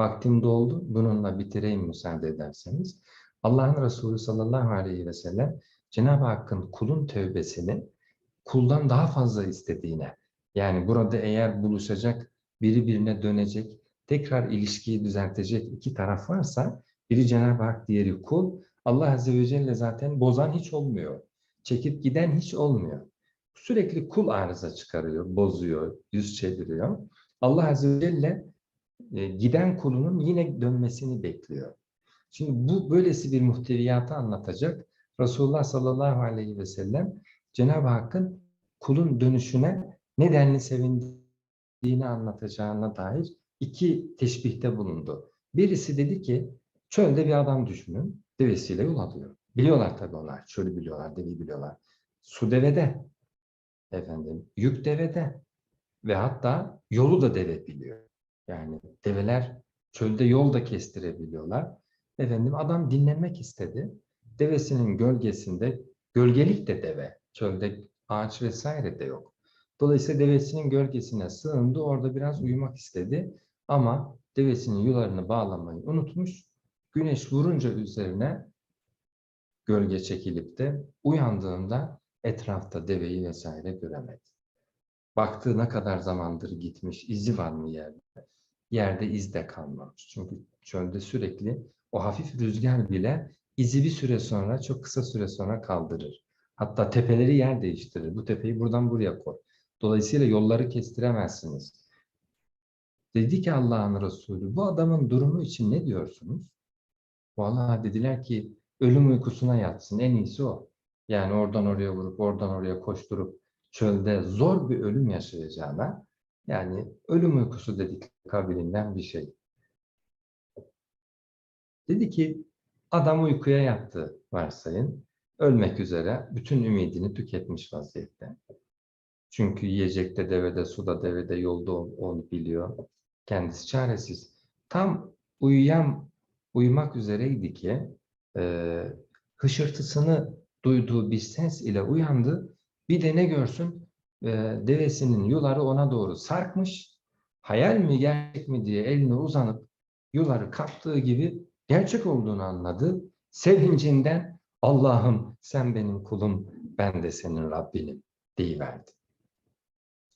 Vaktim doldu. Bununla bitireyim müsaade ederseniz. Allah'ın Resulü sallallahu aleyhi ve sellem Cenab-ı Hakk'ın kulun tövbesini kuldan daha fazla istediğine, yani burada eğer buluşacak, biri birine dönecek, tekrar ilişkiyi düzeltecek iki taraf varsa, biri Cenab-ı Hak, diğeri kul, Allah Azze ve Celle zaten bozan hiç olmuyor. Çekip giden hiç olmuyor. Sürekli kul arıza çıkarıyor, bozuyor, yüz çeviriyor. Allah Azze ve Celle e, giden kulunun yine dönmesini bekliyor. Şimdi bu böylesi bir muhteviyatı anlatacak. Resulullah sallallahu aleyhi ve sellem Cenab-ı Hakk'ın kulun dönüşüne nedenli sevindiğini anlatacağına dair iki teşbihte bulundu. Birisi dedi ki çölde bir adam düşünün. Devesiyle yol alıyor. Biliyorlar tabii onlar. Çölü biliyorlar, deveyi biliyorlar. Su devede. Efendim, yük devede. Ve hatta yolu da deve biliyor. Yani develer çölde yol da kestirebiliyorlar. Efendim adam dinlenmek istedi. Devesinin gölgesinde, gölgelik de deve. Çölde ağaç vesaire de yok. Dolayısıyla devesinin gölgesine sığındı. Orada biraz uyumak istedi. Ama devesinin yularını bağlamayı unutmuş. Güneş vurunca üzerine gölge çekilip de uyandığında etrafta deveyi vesaire göremedi. Baktığı ne kadar zamandır gitmiş, izi var mı yerde? Yerde iz de kalmamış. Çünkü çölde sürekli o hafif rüzgar bile izi bir süre sonra, çok kısa süre sonra kaldırır. Hatta tepeleri yer değiştirir. Bu tepeyi buradan buraya koy. Dolayısıyla yolları kestiremezsiniz. Dedi ki Allah'ın Resulü, bu adamın durumu için ne diyorsunuz? Vallahi dediler ki, ölüm uykusuna yatsın, en iyisi o. Yani oradan oraya vurup, oradan oraya koşturup, çölde zor bir ölüm yaşayacağına, yani ölüm uykusu dedik kabilinden bir şey. Dedi ki, adam uykuya yattı varsayın. Ölmek üzere bütün ümidini tüketmiş vaziyette. Çünkü yiyecekte devede, suda devede, yolda onu biliyor. Kendisi çaresiz. Tam uyuyan, uyumak üzereydi ki e, hışırtısını duyduğu bir ses ile uyandı. Bir de ne görsün? E, devesinin yuları ona doğru sarkmış. Hayal mi gerçek mi diye eline uzanıp yuları kaptığı gibi gerçek olduğunu anladı. Sevincinden Allah'ım sen benim kulum, ben de senin Rabbinim deyiverdi.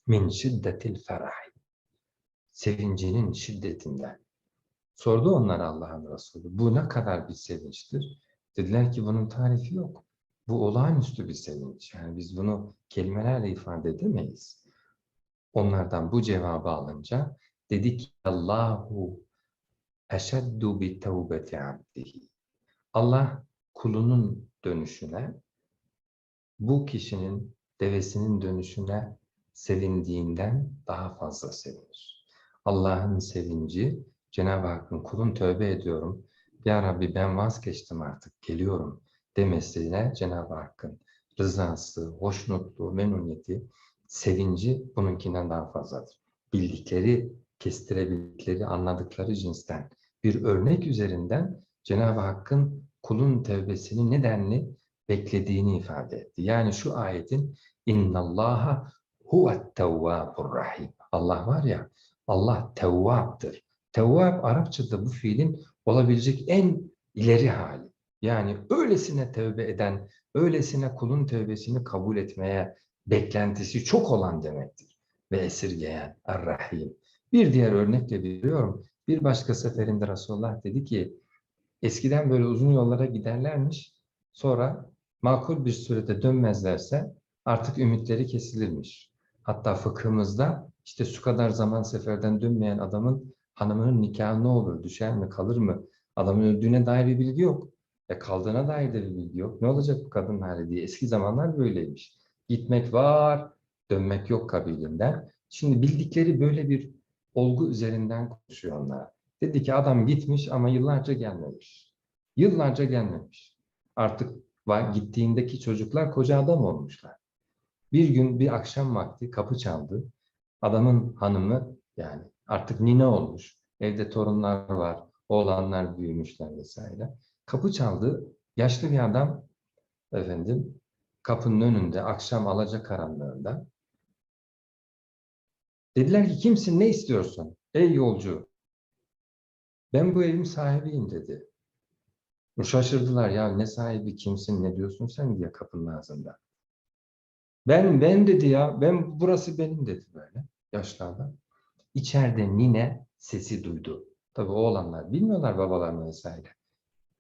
Min şiddetil ferahi. Sevincinin şiddetinden. Sordu onlar Allah'ın Resulü. Bu ne kadar bir sevinçtir? Dediler ki bunun tarifi yok. Bu olağanüstü bir sevinç. Yani biz bunu kelimelerle ifade edemeyiz. Onlardan bu cevabı alınca dedi ki Allahu eşeddu bi tevbeti abdihi. Allah kulunun dönüşüne, bu kişinin devesinin dönüşüne sevindiğinden daha fazla sevinir. Allah'ın sevinci, Cenab-ı Hakk'ın kulun tövbe ediyorum, Ya Rabbi ben vazgeçtim artık, geliyorum demesiyle Cenab-ı Hakk'ın rızası, hoşnutluğu, memnuniyeti, sevinci bununkinden daha fazladır. Bildikleri, kestirebildikleri, anladıkları cinsten bir örnek üzerinden Cenab-ı Hakk'ın kulun tevbesini nedenli beklediğini ifade etti. Yani şu ayetin innallaha huvet tevvabur rahim. Allah var ya Allah tevvaptır. Tevvab Arapçada bu fiilin olabilecek en ileri hali. Yani öylesine tövbe eden, öylesine kulun tövbesini kabul etmeye beklentisi çok olan demektir. Ve esirgeyen Er-Rahim. Bir diğer örnekle biliyorum. Bir başka seferinde Resulullah dedi ki eskiden böyle uzun yollara giderlermiş. Sonra makul bir sürede dönmezlerse artık ümitleri kesilirmiş. Hatta fıkhımızda işte şu kadar zaman seferden dönmeyen adamın hanımının nikahı ne olur, düşer mi, kalır mı? Adamın öldüğüne dair bir bilgi yok. E kaldığına dair de bir bilgi yok. Ne olacak bu kadın hali diye. Eski zamanlar böyleymiş. Gitmek var, dönmek yok kabilinden. Şimdi bildikleri böyle bir olgu üzerinden konuşuyor onlara. Dedi ki adam gitmiş ama yıllarca gelmemiş. Yıllarca gelmemiş. Artık gittiğindeki çocuklar koca adam olmuşlar. Bir gün bir akşam vakti kapı çaldı. Adamın hanımı yani artık nine olmuş. Evde torunlar var. Oğlanlar büyümüşler vesaire. Kapı çaldı. Yaşlı bir adam efendim kapının önünde akşam alacakaranlığında Dediler ki kimsin ne istiyorsun? Ey yolcu Ben bu evin sahibiyim dedi. Şaşırdılar ya ne sahibi kimsin ne diyorsun sen diye kapının ağzında. Ben ben dedi ya ben burası benim dedi böyle yaşlı adam. İçeride nine sesi duydu. Tabii oğlanlar bilmiyorlar babalarını vesaire.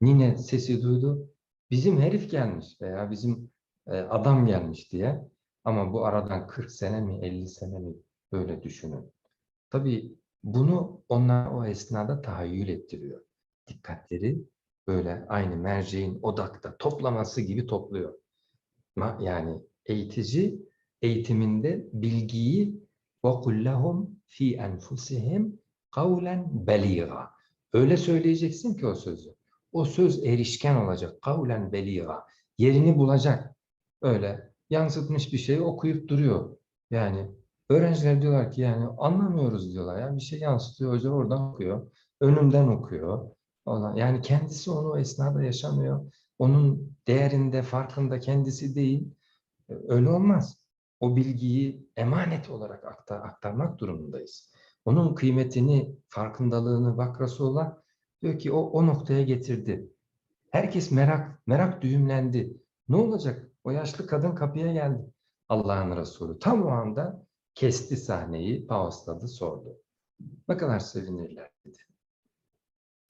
Nine sesi duydu. Bizim herif gelmiş veya bizim e, adam gelmiş diye. Ama bu aradan 40 sene mi 50 sene mi böyle düşünün. Tabii bunu onlar o esnada tahayyül ettiriyor. Dikkatleri böyle aynı merceğin odakta toplaması gibi topluyor. Ma- Yani eğitici eğitiminde bilgiyi وَقُلْ لَهُمْ ف۪ي أَنْفُسِهِمْ قَوْلًا بَل۪يغًا Öyle söyleyeceksin ki o sözü. O söz erişken olacak. Kavlen beliga. Yerini bulacak. Öyle yansıtmış bir şeyi okuyup duruyor. Yani öğrenciler diyorlar ki yani anlamıyoruz diyorlar. Ya bir şey yansıtıyor hoca oradan okuyor. Önümden okuyor. Yani kendisi onu o esnada yaşamıyor. Onun değerinde, farkında kendisi değil. E, Öyle olmaz. O bilgiyi emanet olarak aktar, aktarmak durumundayız. Onun kıymetini, farkındalığını bak Resulullah diyor ki o, o noktaya getirdi. Herkes merak, merak düğümlendi. Ne olacak? O yaşlı kadın kapıya geldi. Allah'ın Resulü. Tam o anda kesti sahneyi, pausladı, sordu. Ne kadar sevinirler dedi.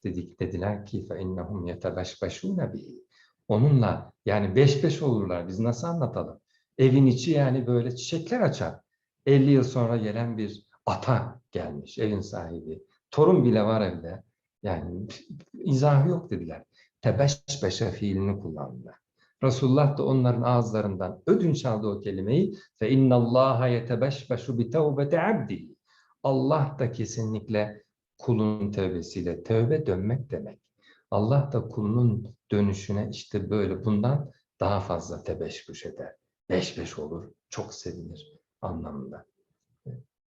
Dedik, dediler ki فَاِنَّهُمْ يَتَبَشْبَشُونَ بِهِ Onunla yani beş beş olurlar. Biz nasıl anlatalım? Evin içi yani böyle çiçekler açar. 50 yıl sonra gelen bir ata gelmiş, evin sahibi. Torun bile var evde. Yani izahı yok dediler. Tebeşbeşe fiilini kullandılar. Resulullah da onların ağızlarından ödünç aldı o kelimeyi. Fe innallaha yetebeşbeşu bi tevbeti abdi. Allah da kesinlikle kulun tövbesiyle tövbe dönmek demek. Allah da kulunun dönüşüne işte böyle bundan daha fazla tebeşbüş eder. Beş beş olur, çok sevinir anlamında.